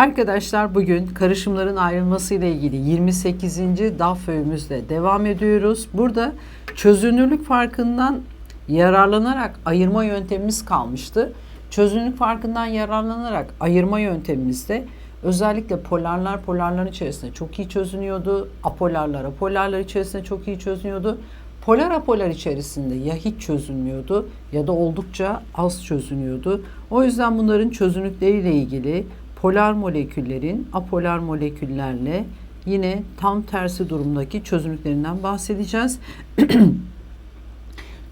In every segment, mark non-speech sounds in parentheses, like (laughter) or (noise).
Arkadaşlar bugün karışımların ayrılması ile ilgili 28. DAF öğümüzle devam ediyoruz. Burada çözünürlük farkından yararlanarak ayırma yöntemimiz kalmıştı. Çözünürlük farkından yararlanarak ayırma yöntemimizde özellikle polarlar polarların içerisinde çok iyi çözünüyordu. Apolarlar apolarlar içerisinde çok iyi çözünüyordu. Polar apolar içerisinde ya hiç çözünmüyordu ya da oldukça az çözünüyordu. O yüzden bunların çözünürlükleriyle ilgili polar moleküllerin apolar moleküllerle yine tam tersi durumdaki çözünürlüklerinden bahsedeceğiz. (clears throat)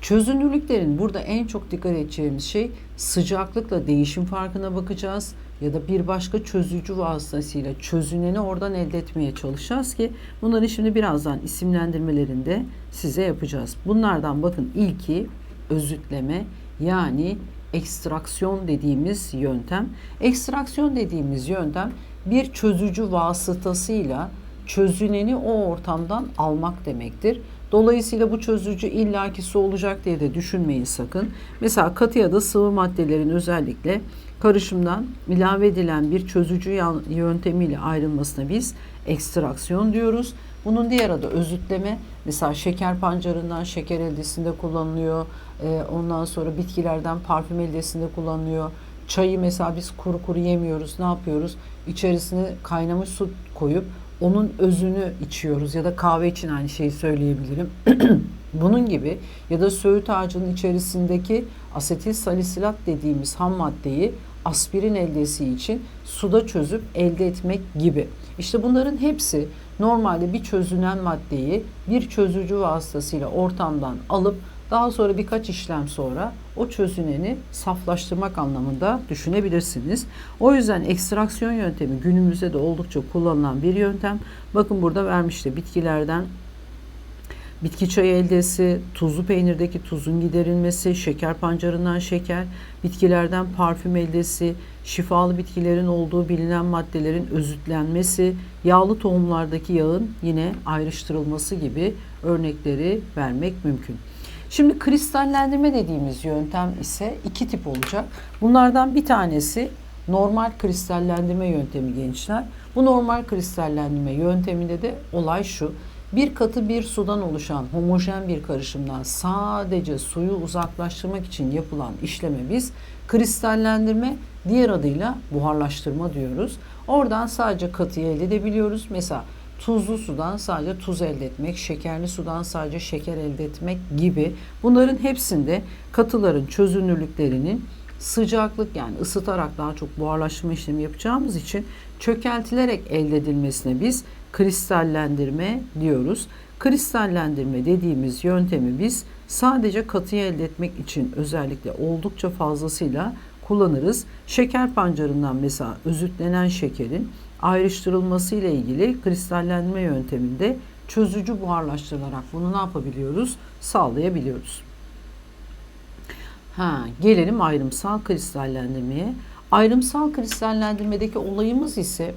Çözünürlüklerin burada en çok dikkat edeceğimiz şey sıcaklıkla değişim farkına bakacağız ya da bir başka çözücü vasıtasıyla çözüneni oradan elde etmeye çalışacağız ki bunları şimdi birazdan isimlendirmelerinde size yapacağız. Bunlardan bakın ilki özütleme yani ekstraksiyon dediğimiz yöntem. Ekstraksiyon dediğimiz yöntem bir çözücü vasıtasıyla çözüneni o ortamdan almak demektir. Dolayısıyla bu çözücü illaki su olacak diye de düşünmeyin sakın. Mesela katı ya da sıvı maddelerin özellikle karışımdan ilave edilen bir çözücü yöntemiyle ayrılmasına biz ekstraksiyon diyoruz. Bunun diğer adı özütleme. Mesela şeker pancarından şeker eldesinde kullanılıyor. Ee, ondan sonra bitkilerden parfüm eldesinde kullanılıyor. Çayı mesela biz kuru kuru yemiyoruz. Ne yapıyoruz? İçerisine kaynamış su koyup onun özünü içiyoruz ya da kahve için aynı şeyi söyleyebilirim. (clears throat) Bunun gibi ya da söğüt ağacının içerisindeki asetil salisilat dediğimiz ham maddeyi aspirin eldesi için suda çözüp elde etmek gibi. İşte bunların hepsi normalde bir çözünen maddeyi bir çözücü vasıtasıyla ortamdan alıp daha sonra birkaç işlem sonra o çözüneni saflaştırmak anlamında düşünebilirsiniz. O yüzden ekstraksiyon yöntemi günümüzde de oldukça kullanılan bir yöntem. Bakın burada vermişti bitkilerden bitki çayı eldesi, tuzlu peynirdeki tuzun giderilmesi, şeker pancarından şeker, bitkilerden parfüm eldesi, şifalı bitkilerin olduğu bilinen maddelerin özütlenmesi, yağlı tohumlardaki yağın yine ayrıştırılması gibi örnekleri vermek mümkün. Şimdi kristallendirme dediğimiz yöntem ise iki tip olacak. Bunlardan bir tanesi normal kristallendirme yöntemi gençler. Bu normal kristallendirme yönteminde de olay şu. Bir katı bir sudan oluşan homojen bir karışımdan sadece suyu uzaklaştırmak için yapılan işleme biz kristallendirme, diğer adıyla buharlaştırma diyoruz. Oradan sadece katıyı elde edebiliyoruz. Mesela tuzlu sudan sadece tuz elde etmek, şekerli sudan sadece şeker elde etmek gibi bunların hepsinde katıların çözünürlüklerinin sıcaklık yani ısıtarak daha çok buharlaşma işlemi yapacağımız için çökeltilerek elde edilmesine biz kristallendirme diyoruz. Kristallendirme dediğimiz yöntemi biz sadece katıyı elde etmek için özellikle oldukça fazlasıyla kullanırız. Şeker pancarından mesela özütlenen şekerin ayrıştırılması ile ilgili kristallenme yönteminde çözücü buharlaştırılarak bunu ne yapabiliyoruz? Sağlayabiliyoruz. Ha, gelelim ayrımsal kristallendirmeye. Ayrımsal kristallendirmedeki olayımız ise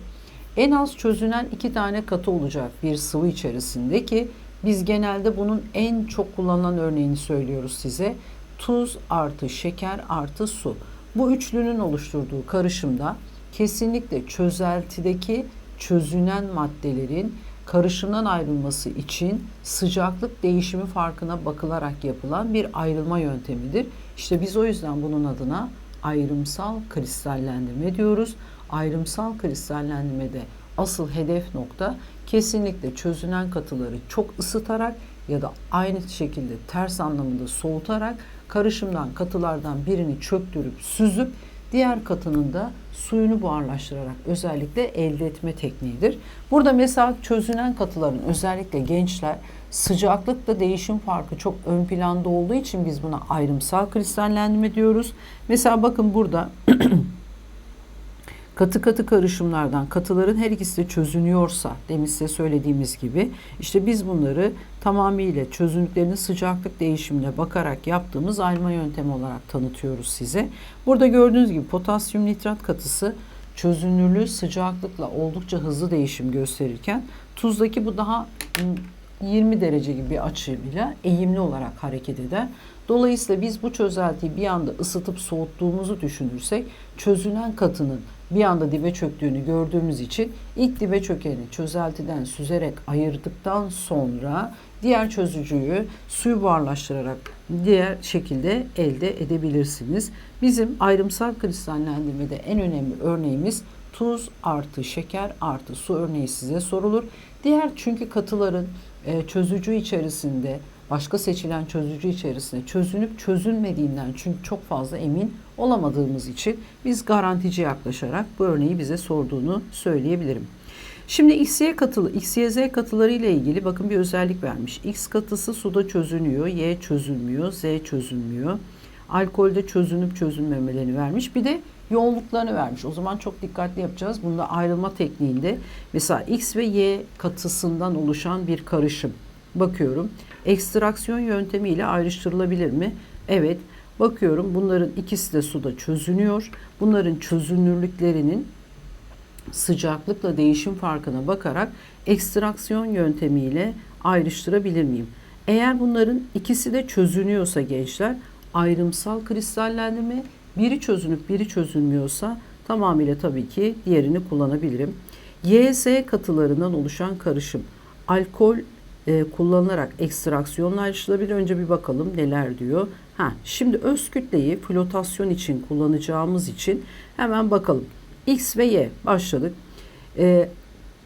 en az çözünen iki tane katı olacak bir sıvı içerisinde ki biz genelde bunun en çok kullanılan örneğini söylüyoruz size. Tuz artı şeker artı su. Bu üçlünün oluşturduğu karışımda kesinlikle çözeltideki çözünen maddelerin karışımdan ayrılması için sıcaklık değişimi farkına bakılarak yapılan bir ayrılma yöntemidir. İşte biz o yüzden bunun adına ayrımsal kristallendirme diyoruz. Ayrımsal kristallendirmede asıl hedef nokta kesinlikle çözünen katıları çok ısıtarak ya da aynı şekilde ters anlamında soğutarak karışımdan katılardan birini çöktürüp süzüp diğer katının da suyunu buharlaştırarak özellikle elde etme tekniğidir. Burada mesela çözünen katıların özellikle gençler sıcaklıkla değişim farkı çok ön planda olduğu için biz buna ayrımsal kristallendirme diyoruz. Mesela bakın burada (clears throat) katı katı karışımlardan katıların her ikisi de çözünüyorsa demin size söylediğimiz gibi işte biz bunları tamamıyla çözünürlüklerinin sıcaklık değişimine bakarak yaptığımız ayırma yöntemi olarak tanıtıyoruz size. Burada gördüğünüz gibi potasyum nitrat katısı çözünürlüğü sıcaklıkla oldukça hızlı değişim gösterirken tuzdaki bu daha 20 derece gibi bir açıyla eğimli olarak hareket eder. Dolayısıyla biz bu çözeltiyi bir anda ısıtıp soğuttuğumuzu düşünürsek çözünen katının bir anda dibe çöktüğünü gördüğümüz için ilk dibe çökeni çözeltiden süzerek ayırdıktan sonra diğer çözücüyü suyu buharlaştırarak diğer şekilde elde edebilirsiniz. Bizim ayrımsal kristallendirmede en önemli örneğimiz tuz artı şeker artı su örneği size sorulur. Diğer çünkü katıların e, çözücü içerisinde başka seçilen çözücü içerisinde çözünüp çözülmediğinden çünkü çok fazla emin olamadığımız için biz garantici yaklaşarak bu örneği bize sorduğunu söyleyebilirim. Şimdi XY katılı, XYZ katıları ile ilgili bakın bir özellik vermiş. X katısı suda çözünüyor, Y çözülmüyor, Z çözülmüyor. Alkolde çözünüp çözülmemelerini vermiş. Bir de yoğunluklarını vermiş. O zaman çok dikkatli yapacağız. Bunda ayrılma tekniğinde mesela X ve Y katısından oluşan bir karışım. Bakıyorum. Ekstraksiyon yöntemiyle ayrıştırılabilir mi? Evet. Bakıyorum bunların ikisi de suda çözünüyor. Bunların çözünürlüklerinin sıcaklıkla değişim farkına bakarak ekstraksiyon yöntemiyle ayrıştırabilir miyim? Eğer bunların ikisi de çözünüyorsa gençler ayrımsal kristallendirme biri çözünüp biri çözülmüyorsa tamamıyla tabii ki diğerini kullanabilirim. YZ katılarından oluşan karışım alkol e, kullanılarak ekstraksiyonla ayrıştırılabilir. Önce bir bakalım neler diyor. Ha, şimdi öz kütleyi flotasyon için kullanacağımız için hemen bakalım. X ve Y başladık. E,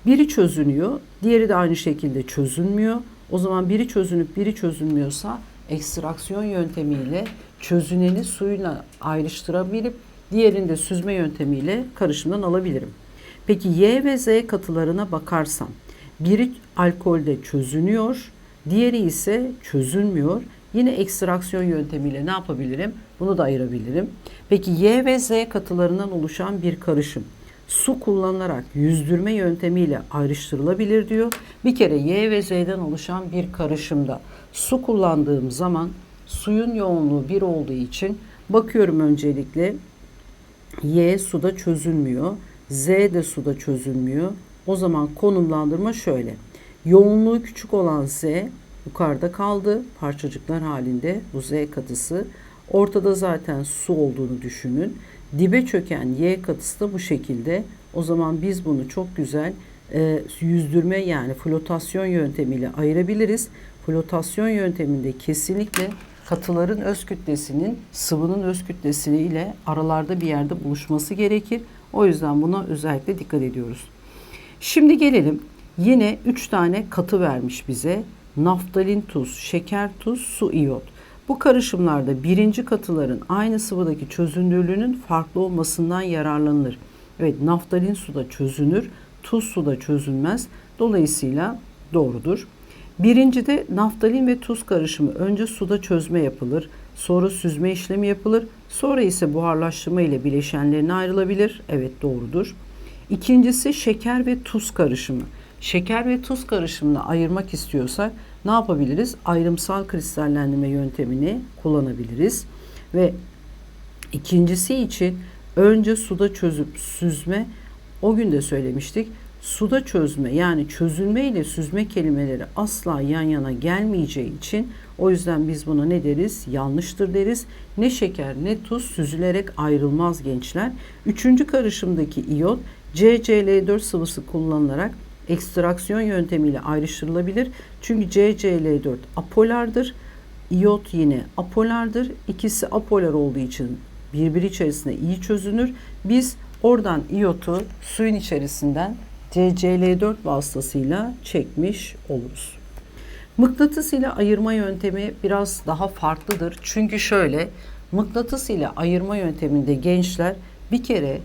biri çözünüyor, diğeri de aynı şekilde çözünmüyor. O zaman biri çözünüp biri çözülmüyorsa ekstraksiyon yöntemiyle çözüneni suyla ayrıştırabilip diğerini de süzme yöntemiyle karışımdan alabilirim. Peki Y ve Z katılarına bakarsam biri alkolde çözünüyor, diğeri ise çözülmüyor. Yine ekstraksiyon yöntemiyle ne yapabilirim? Bunu da ayırabilirim. Peki Y ve Z katılarından oluşan bir karışım su kullanılarak yüzdürme yöntemiyle ayrıştırılabilir diyor. Bir kere Y ve Z'den oluşan bir karışımda su kullandığım zaman suyun yoğunluğu bir olduğu için bakıyorum öncelikle Y suda çözülmüyor. Z de suda çözülmüyor. O zaman konumlandırma şöyle. Yoğunluğu küçük olan Z yukarıda kaldı parçacıklar halinde bu Z katısı. Ortada zaten su olduğunu düşünün. Dibe çöken Y katısı da bu şekilde. O zaman biz bunu çok güzel e, yüzdürme yani flotasyon yöntemiyle ayırabiliriz. Flotasyon yönteminde kesinlikle katıların öz kütlesinin sıvının öz kütlesiyle aralarda bir yerde buluşması gerekir. O yüzden buna özellikle dikkat ediyoruz. Şimdi gelelim yine 3 tane katı vermiş bize. Naftalin tuz, şeker tuz, su iyot. Bu karışımlarda birinci katıların aynı sıvıdaki çözünürlüğünün farklı olmasından yararlanılır. Evet naftalin suda çözünür, tuz suda çözünmez. Dolayısıyla doğrudur. Birincide naftalin ve tuz karışımı önce suda çözme yapılır, sonra süzme işlemi yapılır, sonra ise buharlaştırma ile bileşenlerine ayrılabilir. Evet doğrudur. İkincisi şeker ve tuz karışımı. Şeker ve tuz karışımını ayırmak istiyorsak ne yapabiliriz? Ayrımsal kristallendirme yöntemini kullanabiliriz. Ve ikincisi için önce suda çözüp süzme o gün de söylemiştik. Suda çözme yani çözülme ile süzme kelimeleri asla yan yana gelmeyeceği için o yüzden biz buna ne deriz? Yanlıştır deriz. Ne şeker ne tuz süzülerek ayrılmaz gençler. Üçüncü karışımdaki iyot CCl4 sıvısı kullanılarak ekstraksiyon yöntemiyle ayrıştırılabilir. Çünkü CCl4 apolardır. İyot yine apolardır. İkisi apolar olduğu için birbiri içerisinde iyi çözünür. Biz oradan iyotu suyun içerisinden CCl4 vasıtasıyla çekmiş oluruz. Mıknatıs ile ayırma yöntemi biraz daha farklıdır. Çünkü şöyle mıknatıs ile ayırma yönteminde gençler bir kere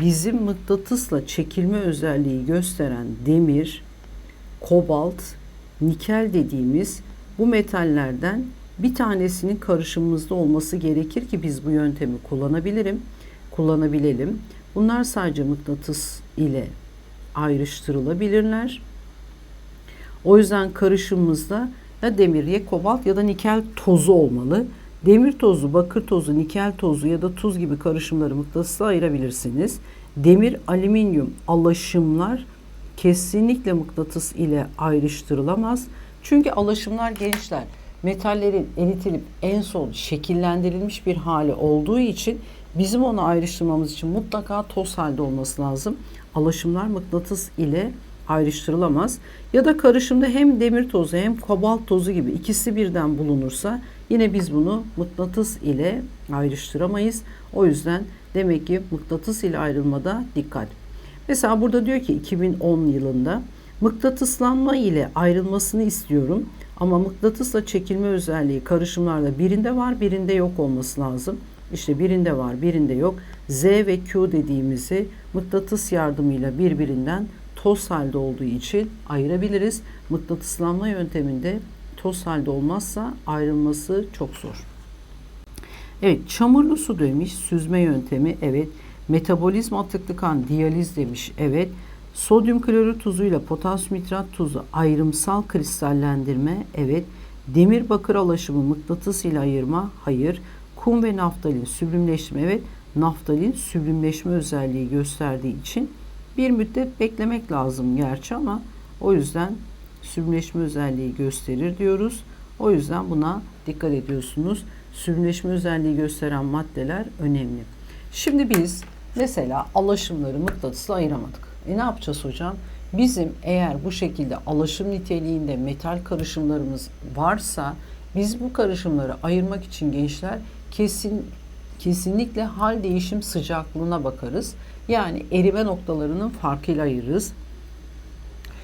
bizim mıknatısla çekilme özelliği gösteren demir, kobalt, nikel dediğimiz bu metallerden bir tanesinin karışımımızda olması gerekir ki biz bu yöntemi kullanabilirim, kullanabilelim. Bunlar sadece mıknatıs ile ayrıştırılabilirler. O yüzden karışımımızda ya demir ya kobalt ya da nikel tozu olmalı. Demir tozu, bakır tozu, nikel tozu ya da tuz gibi karışımları mıknatısla ayırabilirsiniz. Demir, alüminyum alaşımlar kesinlikle mıknatıs ile ayrıştırılamaz. Çünkü alaşımlar gençler metallerin eritilip en son şekillendirilmiş bir hali olduğu için bizim onu ayrıştırmamız için mutlaka toz halde olması lazım. Alaşımlar mıknatıs ile ayrıştırılamaz. Ya da karışımda hem demir tozu hem kobalt tozu gibi ikisi birden bulunursa yine biz bunu mıknatıs ile ayrıştıramayız. O yüzden demek ki mıknatıs ile ayrılmada dikkat. Mesela burada diyor ki 2010 yılında mıknatıslanma ile ayrılmasını istiyorum ama mıknatısla çekilme özelliği karışımlarda birinde var birinde yok olması lazım. İşte birinde var birinde yok. Z ve Q dediğimizi mıknatıs yardımıyla birbirinden toz halde olduğu için ayırabiliriz. Mıknatıslanma yönteminde toz halde olmazsa ayrılması çok zor. Evet çamurlu su demiş süzme yöntemi evet. Metabolizma atıklı kan diyaliz demiş evet. Sodyum klorür tuzuyla potasyum nitrat tuzu ayrımsal kristallendirme evet. Demir bakır alaşımı mıknatıs ile ayırma hayır. Kum ve naftalin süblimleşme evet. Naftalin süblimleşme özelliği gösterdiği için bir müddet beklemek lazım gerçi ama o yüzden süblimleşme özelliği gösterir diyoruz. O yüzden buna dikkat ediyorsunuz. Süblimleşme özelliği gösteren maddeler önemli. Şimdi biz mesela alaşımları mıknatısla ayıramadık. E ne yapacağız hocam? Bizim eğer bu şekilde alaşım niteliğinde metal karışımlarımız varsa biz bu karışımları ayırmak için gençler kesin kesinlikle hal değişim sıcaklığına bakarız. Yani erime noktalarının farkıyla ayırırız.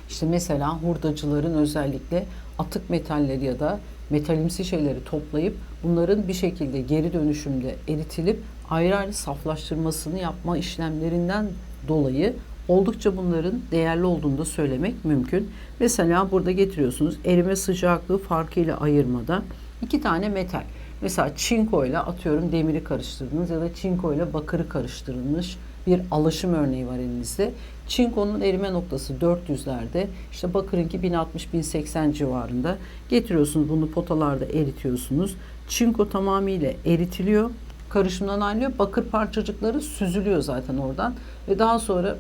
İşte mesela hurdacıların özellikle atık metalleri ya da metalimsi şeyleri toplayıp bunların bir şekilde geri dönüşümde eritilip ayrı ayrı saflaştırmasını yapma işlemlerinden dolayı oldukça bunların değerli olduğunu da söylemek mümkün. Mesela burada getiriyorsunuz erime sıcaklığı farkıyla ayırmada iki tane metal. Mesela çinko ile atıyorum demiri karıştırdınız ya da çinko ile bakırı karıştırılmış bir alaşım örneği var elinizde. Çinkonun erime noktası 400'lerde, işte bakırınki 1060-1080 civarında. Getiriyorsunuz bunu potalarda eritiyorsunuz. Çinko tamamıyla eritiliyor. Karışımdan ayrılıyor. Bakır parçacıkları süzülüyor zaten oradan. Ve daha sonra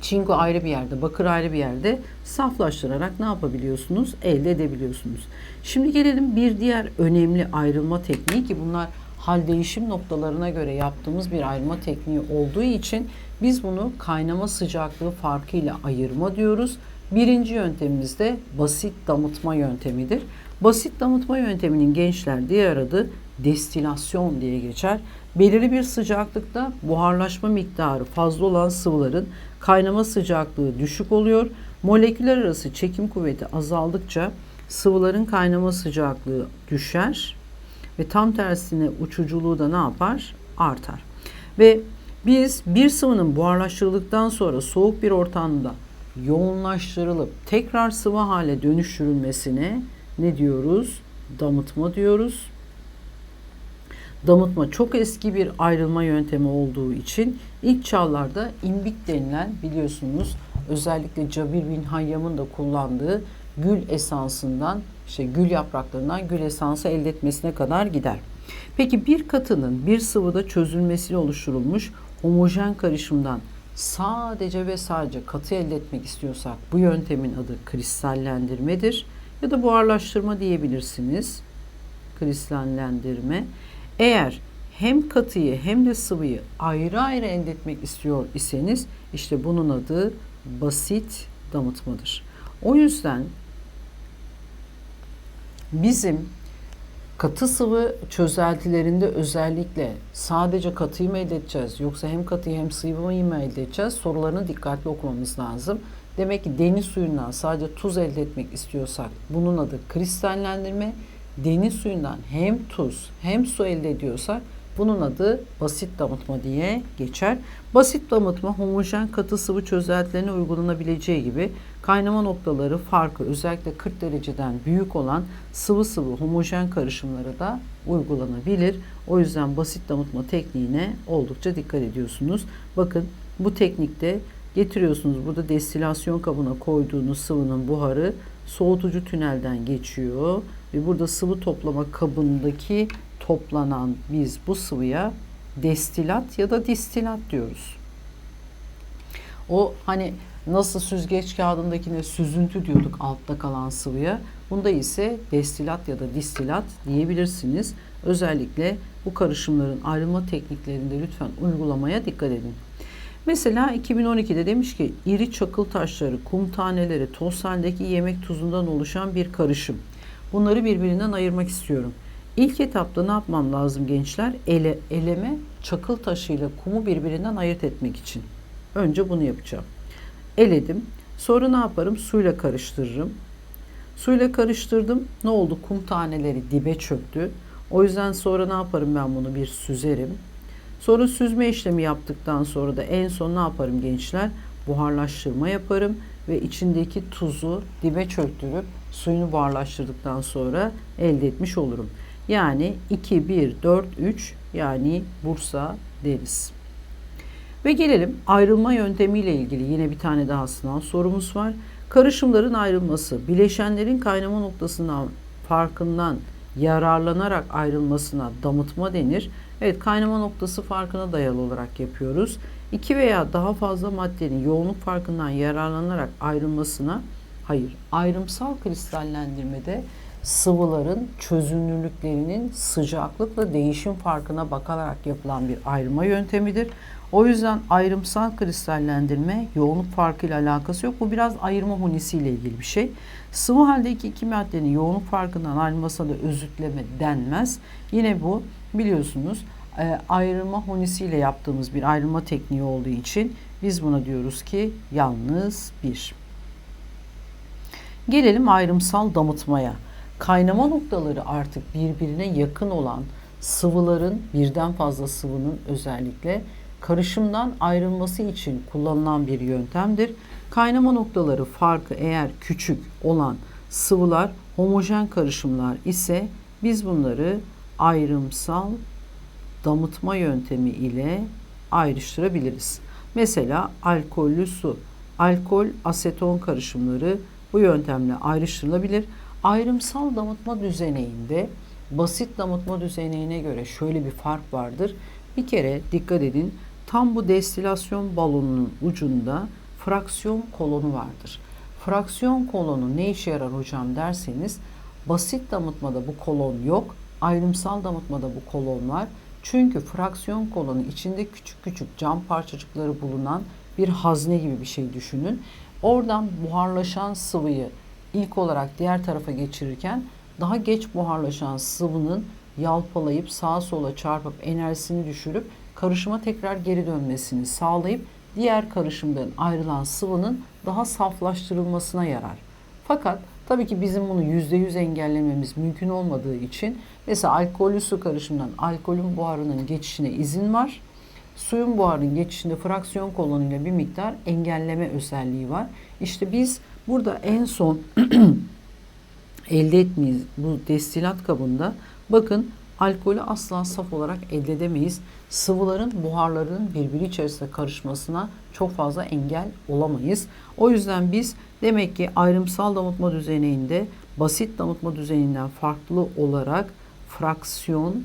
çinko ayrı bir yerde, bakır ayrı bir yerde saflaştırarak ne yapabiliyorsunuz? Elde edebiliyorsunuz. Şimdi gelelim bir diğer önemli ayrılma tekniği ki bunlar hal değişim noktalarına göre yaptığımız bir ayırma tekniği olduğu için biz bunu kaynama sıcaklığı farkıyla ayırma diyoruz. Birinci yöntemimiz de basit damıtma yöntemidir. Basit damıtma yönteminin gençler diğer adı destilasyon diye geçer. Belirli bir sıcaklıkta buharlaşma miktarı fazla olan sıvıların kaynama sıcaklığı düşük oluyor. Moleküller arası çekim kuvveti azaldıkça sıvıların kaynama sıcaklığı düşer ve tam tersine uçuculuğu da ne yapar? Artar. Ve biz bir sıvının buharlaştırıldıktan sonra soğuk bir ortamda yoğunlaştırılıp tekrar sıvı hale dönüştürülmesine ne diyoruz? Damıtma diyoruz. Damıtma çok eski bir ayrılma yöntemi olduğu için ilk çağlarda imbik denilen biliyorsunuz özellikle Cabir bin Hayyam'ın da kullandığı gül esansından işte gül yapraklarından gül esansı elde etmesine kadar gider. Peki bir katının bir sıvıda çözülmesiyle oluşturulmuş homojen karışımdan sadece ve sadece katı elde etmek istiyorsak bu yöntemin adı kristallendirmedir ya da buharlaştırma diyebilirsiniz. Kristallendirme. Eğer hem katıyı hem de sıvıyı ayrı ayrı elde etmek istiyor iseniz işte bunun adı basit damıtmadır. O yüzden bizim katı sıvı çözeltilerinde özellikle sadece katıyı mı elde edeceğiz yoksa hem katıyı hem sıvıyı mı elde edeceğiz sorularını dikkatli okumamız lazım. Demek ki deniz suyundan sadece tuz elde etmek istiyorsak bunun adı kristallendirme. Deniz suyundan hem tuz hem su elde ediyorsak bunun adı basit damıtma diye geçer. Basit damıtma homojen katı sıvı çözeltilerine uygulanabileceği gibi kaynama noktaları farkı özellikle 40 dereceden büyük olan sıvı sıvı homojen karışımlara da uygulanabilir. O yüzden basit damıtma tekniğine oldukça dikkat ediyorsunuz. Bakın bu teknikte getiriyorsunuz burada destilasyon kabına koyduğunuz sıvının buharı soğutucu tünelden geçiyor ve burada sıvı toplama kabındaki toplanan biz bu sıvıya destilat ya da distilat diyoruz. O hani nasıl süzgeç kağıdındakine süzüntü diyorduk altta kalan sıvıya. Bunda ise destilat ya da distilat diyebilirsiniz. Özellikle bu karışımların ayrılma tekniklerinde lütfen uygulamaya dikkat edin. Mesela 2012'de demiş ki iri çakıl taşları, kum taneleri, toz yemek tuzundan oluşan bir karışım. Bunları birbirinden ayırmak istiyorum. İlk etapta ne yapmam lazım gençler? Ele, eleme çakıl taşıyla kumu birbirinden ayırt etmek için. Önce bunu yapacağım. Eledim. Sonra ne yaparım? Suyla karıştırırım. Suyla karıştırdım. Ne oldu? Kum taneleri dibe çöktü. O yüzden sonra ne yaparım ben bunu? Bir süzerim. Sonra süzme işlemi yaptıktan sonra da en son ne yaparım gençler? Buharlaştırma yaparım ve içindeki tuzu dibe çöktürüp suyunu buharlaştırdıktan sonra elde etmiş olurum. Yani 2, 1, 4, 3 yani Bursa deriz. Ve gelelim ayrılma yöntemiyle ilgili yine bir tane daha sınav sorumuz var. Karışımların ayrılması, bileşenlerin kaynama noktasından farkından yararlanarak ayrılmasına damıtma denir. Evet kaynama noktası farkına dayalı olarak yapıyoruz. İki veya daha fazla maddenin yoğunluk farkından yararlanarak ayrılmasına hayır ayrımsal kristallendirmede sıvıların çözünürlüklerinin sıcaklıkla değişim farkına bakarak yapılan bir ayrılma yöntemidir. O yüzden ayrımsal kristallendirme yoğunluk farkıyla alakası yok. Bu biraz ayırma hunisiyle ilgili bir şey. Sıvı haldeki iki maddenin yoğunluk farkından ayrılmasına da özütleme denmez. Yine bu biliyorsunuz e, ayrılma hunisiyle yaptığımız bir ayrılma tekniği olduğu için biz buna diyoruz ki yalnız bir. Gelelim ayrımsal damıtmaya. Kaynama noktaları artık birbirine yakın olan sıvıların birden fazla sıvının özellikle karışımdan ayrılması için kullanılan bir yöntemdir. Kaynama noktaları farkı eğer küçük olan sıvılar homojen karışımlar ise biz bunları ayrımsal damıtma yöntemi ile ayrıştırabiliriz. Mesela alkollü su, alkol aseton karışımları bu yöntemle ayrıştırılabilir. Ayrımsal damıtma düzeneyinde basit damıtma düzeneyine göre şöyle bir fark vardır. Bir kere dikkat edin tam bu destilasyon balonunun ucunda fraksiyon kolonu vardır. Fraksiyon kolonu ne işe yarar hocam derseniz basit damıtmada bu kolon yok. Ayrımsal damıtmada bu kolon var. Çünkü fraksiyon kolonu içinde küçük küçük cam parçacıkları bulunan bir hazne gibi bir şey düşünün. Oradan buharlaşan sıvıyı ilk olarak diğer tarafa geçirirken daha geç buharlaşan sıvının yalpalayıp sağa sola çarpıp enerjisini düşürüp karışıma tekrar geri dönmesini sağlayıp diğer karışımdan ayrılan sıvının daha saflaştırılmasına yarar. Fakat tabii ki bizim bunu %100 engellememiz mümkün olmadığı için mesela alkollü su karışımından alkolün buharının geçişine izin var. Suyun buharının geçişinde fraksiyon kolonuyla bir miktar engelleme özelliği var. İşte biz burada en son (clears throat) elde etmeyiz bu destilat kabında bakın alkolü asla saf olarak elde edemeyiz. Sıvıların, buharların birbiri içerisinde karışmasına çok fazla engel olamayız. O yüzden biz demek ki ayrımsal damıtma düzeninde basit damıtma düzeninden farklı olarak fraksiyon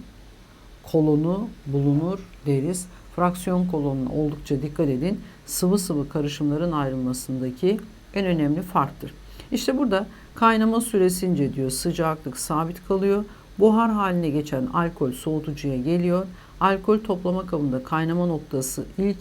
kolonu bulunur deriz. Fraksiyon kolonuna oldukça dikkat edin. Sıvı sıvı karışımların ayrılmasındaki en önemli farktır. İşte burada kaynama süresince diyor sıcaklık sabit kalıyor. Buhar haline geçen alkol soğutucuya geliyor. Alkol toplama kabında kaynama noktası ilk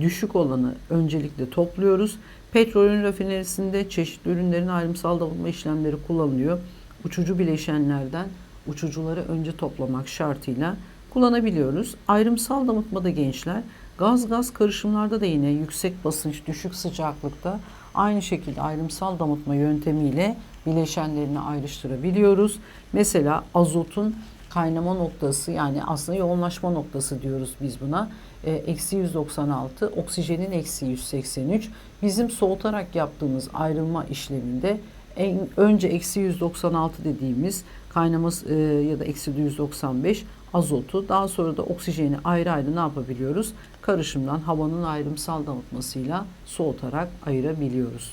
düşük olanı öncelikle topluyoruz. Petrolün rafinerisinde çeşitli ürünlerin ayrımsal damıtma işlemleri kullanılıyor. Uçucu bileşenlerden uçucuları önce toplamak şartıyla kullanabiliyoruz. Ayrımsal damıtmada gençler gaz gaz karışımlarda da yine yüksek basınç, düşük sıcaklıkta aynı şekilde ayrımsal damıtma yöntemiyle bileşenlerini ayrıştırabiliyoruz. Mesela azotun kaynama noktası yani aslında yoğunlaşma noktası diyoruz biz buna. E, eksi 196, oksijenin eksi 183. Bizim soğutarak yaptığımız ayrılma işleminde en, önce eksi 196 dediğimiz kaynaması e, ya da eksi 195 azotu daha sonra da oksijeni ayrı ayrı ne yapabiliyoruz? Karışımdan havanın ayrımsal damıtmasıyla soğutarak ayırabiliyoruz.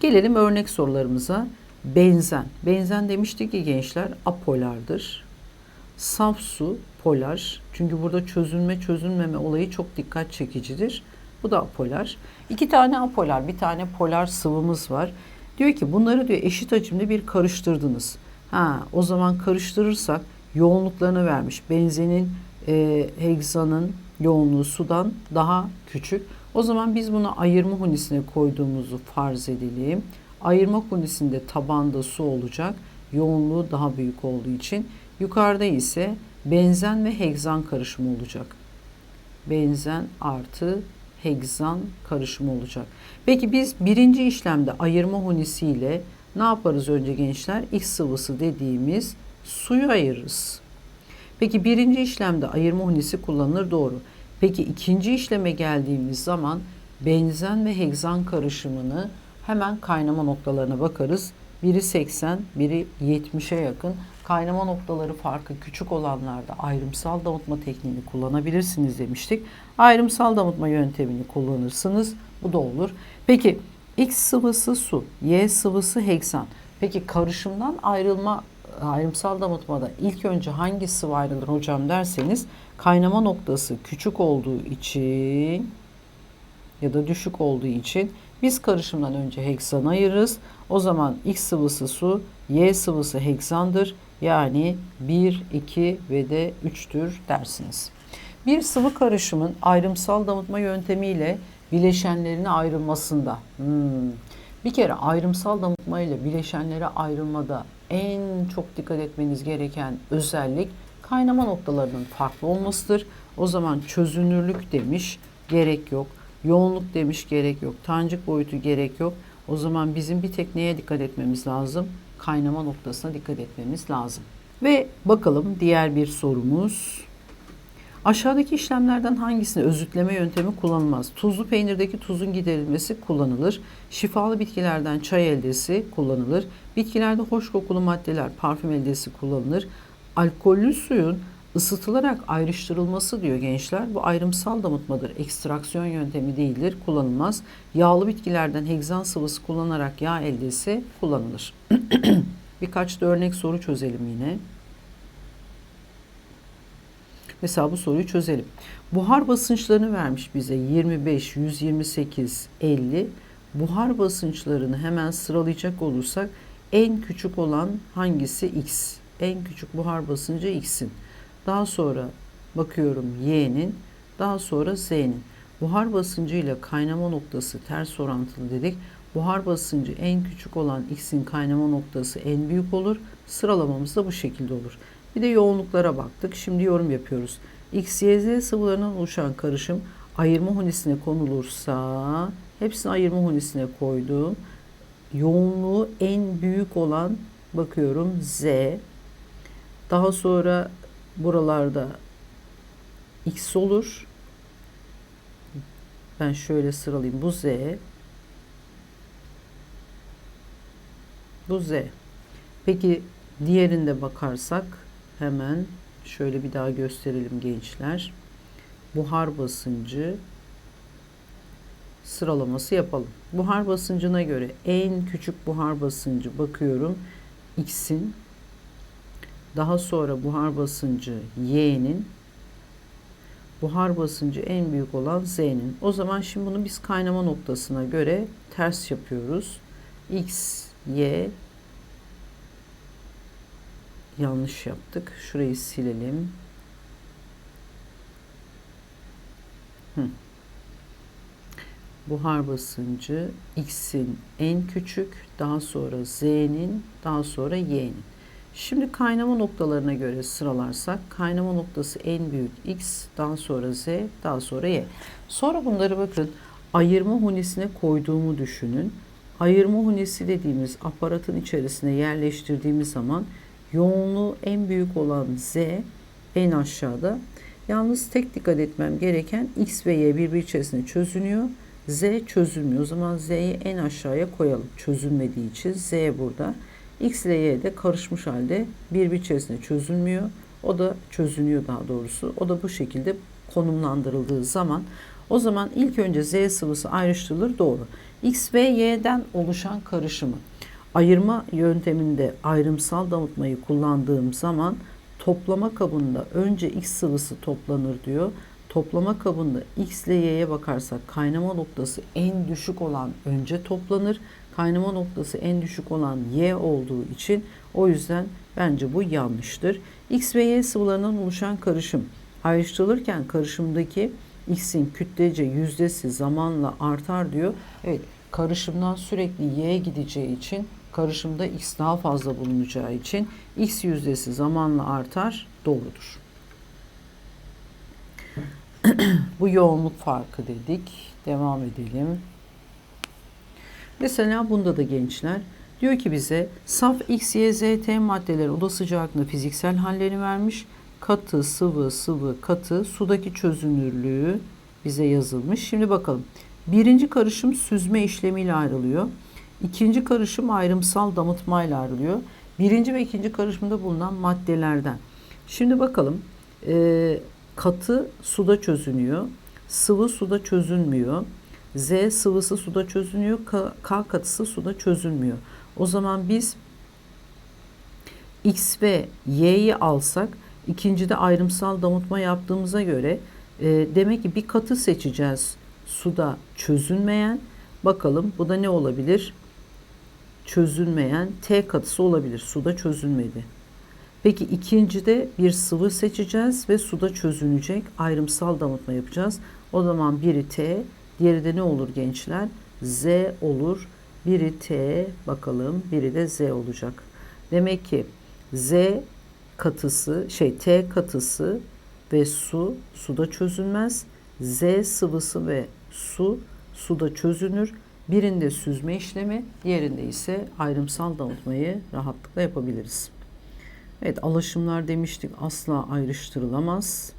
Gelelim örnek sorularımıza. Benzen. Benzen demiştik ki gençler apolardır. Saf su polar. Çünkü burada çözünme çözünmeme olayı çok dikkat çekicidir. Bu da apolar. İki tane apolar, bir tane polar sıvımız var. Diyor ki bunları diyor eşit hacimde bir karıştırdınız. Ha, o zaman karıştırırsak yoğunluklarını vermiş. Benzenin, e, hegzanın yoğunluğu sudan daha küçük. O zaman biz bunu ayırma hunisine koyduğumuzu farz edelim. Ayırma hunisinde tabanda su olacak. Yoğunluğu daha büyük olduğu için. Yukarıda ise benzen ve hegzan karışımı olacak. Benzen artı hegzan karışımı olacak. Peki biz birinci işlemde ayırma hunisiyle ne yaparız önce gençler? X sıvısı dediğimiz suyu ayırırız. Peki birinci işlemde ayırma hunisi kullanılır doğru. Peki ikinci işleme geldiğimiz zaman benzen ve hegzan karışımını hemen kaynama noktalarına bakarız. Biri 80, biri 70'e yakın. Kaynama noktaları farkı küçük olanlarda ayrımsal damıtma tekniğini kullanabilirsiniz demiştik. Ayrımsal damıtma yöntemini kullanırsınız. Bu da olur. Peki X sıvısı su, Y sıvısı heksan. Peki karışımdan ayrılma ayrımsal damıtmada ilk önce hangi sıvı ayrılır hocam derseniz kaynama noktası küçük olduğu için ya da düşük olduğu için biz karışımdan önce heksan ayırırız. O zaman X sıvısı su, Y sıvısı heksandır. Yani 1, 2 ve de 3'tür dersiniz. Bir sıvı karışımın ayrımsal damıtma yöntemiyle bileşenlerine ayrılmasında. Hmm. Bir kere ayrımsal damıtma ile bileşenlere ayrılmada en çok dikkat etmeniz gereken özellik kaynama noktalarının farklı olmasıdır. O zaman çözünürlük demiş gerek yok. Yoğunluk demiş gerek yok. Tanecik boyutu gerek yok. O zaman bizim bir tek neye dikkat etmemiz lazım? Kaynama noktasına dikkat etmemiz lazım. Ve bakalım diğer bir sorumuz. Aşağıdaki işlemlerden hangisinde özütleme yöntemi kullanılmaz? Tuzlu peynirdeki tuzun giderilmesi kullanılır. Şifalı bitkilerden çay eldesi kullanılır. Bitkilerde hoş kokulu maddeler, parfüm eldesi kullanılır. Alkollü suyun ısıtılarak ayrıştırılması diyor gençler. Bu ayrımsal damıtmadır. Ekstraksiyon yöntemi değildir. Kullanılmaz. Yağlı bitkilerden hegzan sıvısı kullanarak yağ eldesi kullanılır. (clears throat) Birkaç da örnek soru çözelim yine. Mesela bu soruyu çözelim. Buhar basınçlarını vermiş bize 25, 128, 50. Buhar basınçlarını hemen sıralayacak olursak en küçük olan hangisi X? En küçük buhar basıncı X'in. Daha sonra bakıyorum Y'nin, daha sonra Z'nin. Buhar basıncı ile kaynama noktası ters orantılı dedik. Buhar basıncı en küçük olan X'in kaynama noktası en büyük olur. Sıralamamız da bu şekilde olur. Bir de yoğunluklara baktık. Şimdi yorum yapıyoruz. X, Y, Z sıvılarından oluşan karışım ayırma hunisine konulursa hepsini ayırma hunisine koydum. Yoğunluğu en büyük olan bakıyorum Z. Daha sonra buralarda X olur. Ben şöyle sıralayayım. Bu Z. Bu Z. Peki diğerinde bakarsak hemen şöyle bir daha gösterelim gençler. Buhar basıncı sıralaması yapalım. Buhar basıncına göre en küçük buhar basıncı bakıyorum X'in daha sonra buhar basıncı Y'nin buhar basıncı en büyük olan Z'nin. O zaman şimdi bunu biz kaynama noktasına göre ters yapıyoruz. X, Y, yanlış yaptık. Şurayı silelim. Hı. Buhar basıncı X'in en küçük, daha sonra Z'nin, daha sonra Y'nin. Şimdi kaynama noktalarına göre sıralarsak kaynama noktası en büyük X, daha sonra Z, daha sonra Y. Sonra bunları bakın ayırma hunisine koyduğumu düşünün. Ayırma hunisi dediğimiz aparatın içerisine yerleştirdiğimiz zaman yoğunluğu en büyük olan Z en aşağıda. Yalnız tek dikkat etmem gereken X ve Y birbiri içerisinde çözünüyor. Z çözülmüyor. O zaman Z'yi en aşağıya koyalım. Çözülmediği için Z burada. X ile Y de karışmış halde birbiri içerisinde çözülmüyor. O da çözünüyor daha doğrusu. O da bu şekilde konumlandırıldığı zaman o zaman ilk önce Z sıvısı ayrıştırılır doğru. X ve Y'den oluşan karışımı ayırma yönteminde ayrımsal damıtmayı kullandığım zaman toplama kabında önce X sıvısı toplanır diyor. Toplama kabında X ile Y'ye bakarsak kaynama noktası en düşük olan önce toplanır. Kaynama noktası en düşük olan Y olduğu için o yüzden bence bu yanlıştır. X ve Y sıvılarından oluşan karışım ayrıştırılırken karışımdaki X'in kütlece yüzdesi zamanla artar diyor. Evet karışımdan sürekli Y'ye gideceği için karışımda X daha fazla bulunacağı için X yüzdesi zamanla artar doğrudur. (clears throat) Bu yoğunluk farkı dedik. Devam edelim. Mesela bunda da gençler diyor ki bize saf X, Y, Z, T maddeleri oda sıcaklığında fiziksel hallerini vermiş. Katı, sıvı, sıvı, katı, sudaki çözünürlüğü bize yazılmış. Şimdi bakalım. Birinci karışım süzme işlemiyle ayrılıyor. İkinci karışım ayrımsal damıtmayla ayrılıyor. Birinci ve ikinci karışımda bulunan maddelerden. Şimdi bakalım. Ee, katı suda çözünüyor. Sıvı suda çözünmüyor. Z sıvısı suda çözünüyor. K, katısı suda çözünmüyor. O zaman biz X ve Y'yi alsak ikincide ayrımsal damıtma yaptığımıza göre e, demek ki bir katı seçeceğiz suda çözünmeyen. Bakalım bu da ne olabilir? Çözünmeyen T katısı olabilir. Suda çözünmedi. Peki ikincide bir sıvı seçeceğiz ve suda çözünecek ayrımsal damıtma yapacağız. O zaman biri T, diğeri de ne olur gençler? Z olur. Biri T bakalım, biri de Z olacak. Demek ki Z katısı, şey T katısı ve su suda çözünmez. Z sıvısı ve su suda çözünür. Birinde süzme işlemi, diğerinde ise ayrımsal damıtmayı rahatlıkla yapabiliriz. Evet alaşımlar demiştik asla ayrıştırılamaz.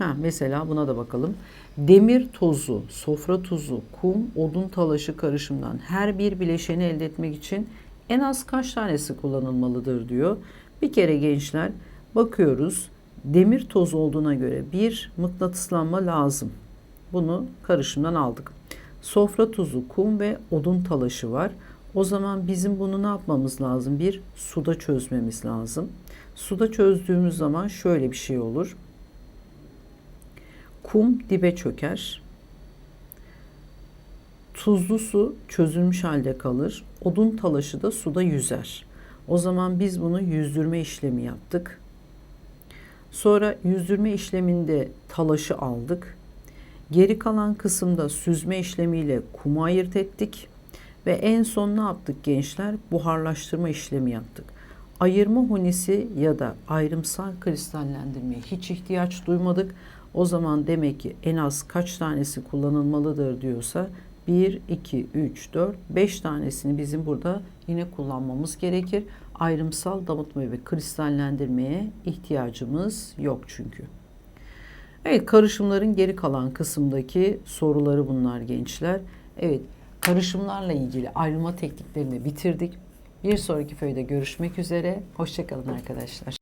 Ha, mesela buna da bakalım. Demir tozu, sofra tuzu, kum, odun talaşı karışımından her bir bileşeni elde etmek için en az kaç tanesi kullanılmalıdır diyor. Bir kere gençler bakıyoruz. Demir tozu olduğuna göre bir mıknatıslanma lazım. Bunu karışımdan aldık. Sofra tuzu, kum ve odun talaşı var. O zaman bizim bunu ne yapmamız lazım? Bir suda çözmemiz lazım. Suda çözdüğümüz zaman şöyle bir şey olur. Kum dibe çöker. Tuzlu su çözülmüş halde kalır. Odun talaşı da suda yüzer. O zaman biz bunu yüzdürme işlemi yaptık. Sonra yüzdürme işleminde talaşı aldık. Geri kalan kısımda süzme işlemiyle kumu ayırt ettik. Ve en son ne yaptık gençler? Buharlaştırma işlemi yaptık. Ayırma hunisi ya da ayrımsal kristallendirmeye hiç ihtiyaç duymadık. O zaman demek ki en az kaç tanesi kullanılmalıdır diyorsa 1, 2, 3, 4, 5 tanesini bizim burada yine kullanmamız gerekir. Ayrımsal damıtmaya ve kristallendirmeye ihtiyacımız yok çünkü. Evet karışımların geri kalan kısımdaki soruları bunlar gençler. Evet karışımlarla ilgili ayrılma tekniklerini bitirdik. Bir sonraki föyde görüşmek üzere. Hoşçakalın arkadaşlar.